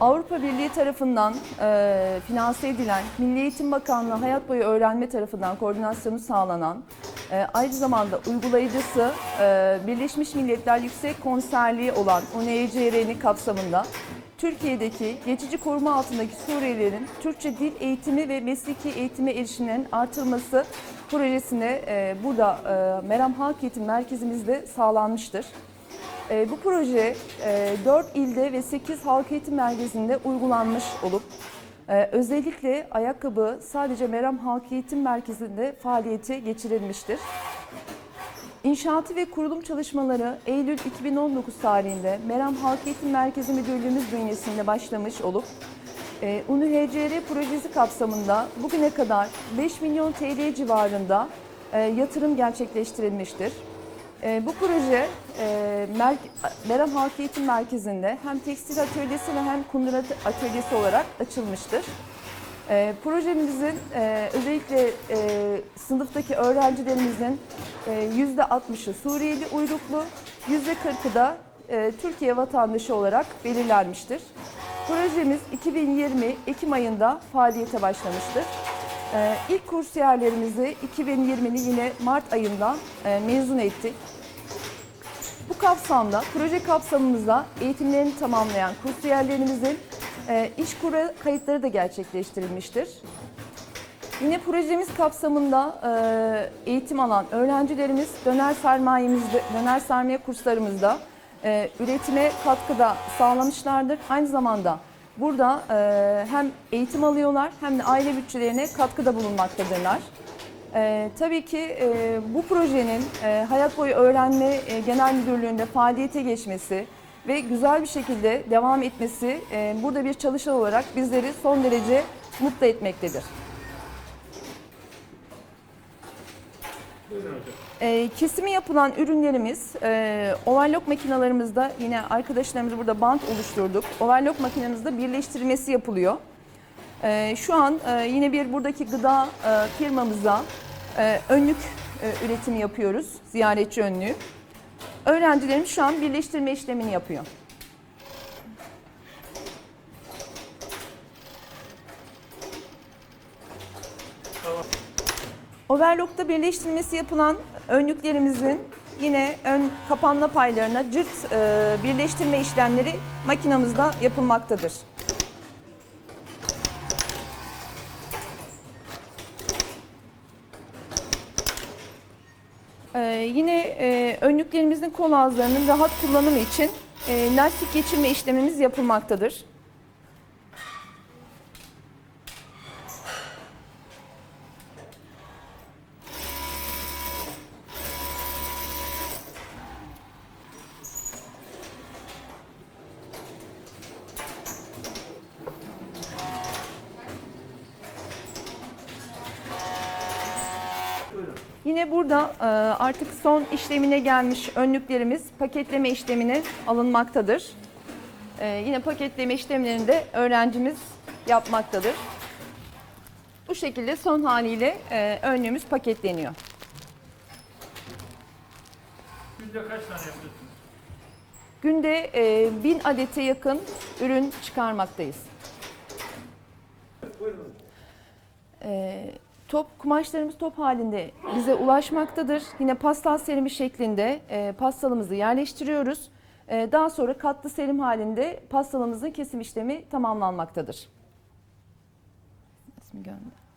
Avrupa Birliği tarafından e, finanse edilen, Milli Eğitim Bakanlığı Hayat Boyu Öğrenme tarafından koordinasyonu sağlanan, e, aynı zamanda uygulayıcısı e, Birleşmiş Milletler Yüksek Konserliği olan UNHCR'nin kapsamında Türkiye'deki geçici koruma altındaki Suriyelilerin Türkçe dil eğitimi ve mesleki eğitime erişiminin artırılması projesine e, burada e, Meram Halk Eğitim Merkezimizde sağlanmıştır. E, bu proje e, 4 ilde ve 8 halk eğitim merkezinde uygulanmış olup e, özellikle ayakkabı sadece Meram Halk Eğitim Merkezi'nde faaliyete geçirilmiştir. İnşaatı ve kurulum çalışmaları Eylül 2019 tarihinde Meram Halk Eğitim Merkezi Müdürlüğümüz bünyesinde başlamış olup e, UNHCR projesi kapsamında bugüne kadar 5 milyon TL civarında e, yatırım gerçekleştirilmiştir. E, bu proje e, Mer- Meram Halk Eğitim Merkezi'nde hem tekstil atölyesi ve hem kundur at- atölyesi olarak açılmıştır. E, projemizin e, özellikle e, sınıftaki öğrencilerimizin e, %60'ı Suriyeli uyruklu, %40'ı da e, Türkiye vatandaşı olarak belirlenmiştir. Projemiz 2020 Ekim ayında faaliyete başlamıştır. E, ilk kursiyerlerimizi 2020'nin yine Mart ayında e, mezun ettik. Bu kapsamda, proje kapsamımızda eğitimlerini tamamlayan kursiyerlerimizin e, iş kura kayıtları da gerçekleştirilmiştir. Yine projemiz kapsamında e, eğitim alan öğrencilerimiz döner sermayemizde, döner sermaye kurslarımızda e, üretime katkıda sağlamışlardır. Aynı zamanda burada e, hem eğitim alıyorlar hem de aile bütçelerine katkıda bulunmaktadırlar. Ee, tabii ki e, bu projenin e, Hayat Boyu Öğrenme e, Genel Müdürlüğü'nde faaliyete geçmesi ve güzel bir şekilde devam etmesi e, burada bir çalışan olarak bizleri son derece mutlu etmektedir. E, kesimi yapılan ürünlerimiz e, overlock makinalarımızda yine arkadaşlarımız burada bant oluşturduk. Overlock makinemizde birleştirilmesi yapılıyor. Ee, şu an e, yine bir buradaki gıda e, firmamıza e, önlük e, üretimi yapıyoruz, ziyaretçi önlüğü. Öğrencilerimiz şu an birleştirme işlemini yapıyor. Overlock'ta birleştirilmesi yapılan önlüklerimizin yine ön kapanma paylarına cırt e, birleştirme işlemleri makinamızda yapılmaktadır. Ee, yine e, önlüklerimizin kol ağızlarının rahat kullanımı için e, lastik geçirme işlemimiz yapılmaktadır. Yine burada e, artık son işlemine gelmiş önlüklerimiz paketleme işlemine alınmaktadır. E, Yine paketleme işlemlerini de öğrencimiz yapmaktadır. Bu şekilde son haliyle e, önlüğümüz paketleniyor. Günde kaç tane yapıyorsunuz? Günde e, 1000 adete yakın ürün çıkarmaktayız. Buyurun. E, top kumaşlarımız top halinde bize ulaşmaktadır. Yine pastel serimi şeklinde e, pastalımızı yerleştiriyoruz. E, daha sonra katlı serim halinde pastalımızın kesim işlemi tamamlanmaktadır. İsmi gönder.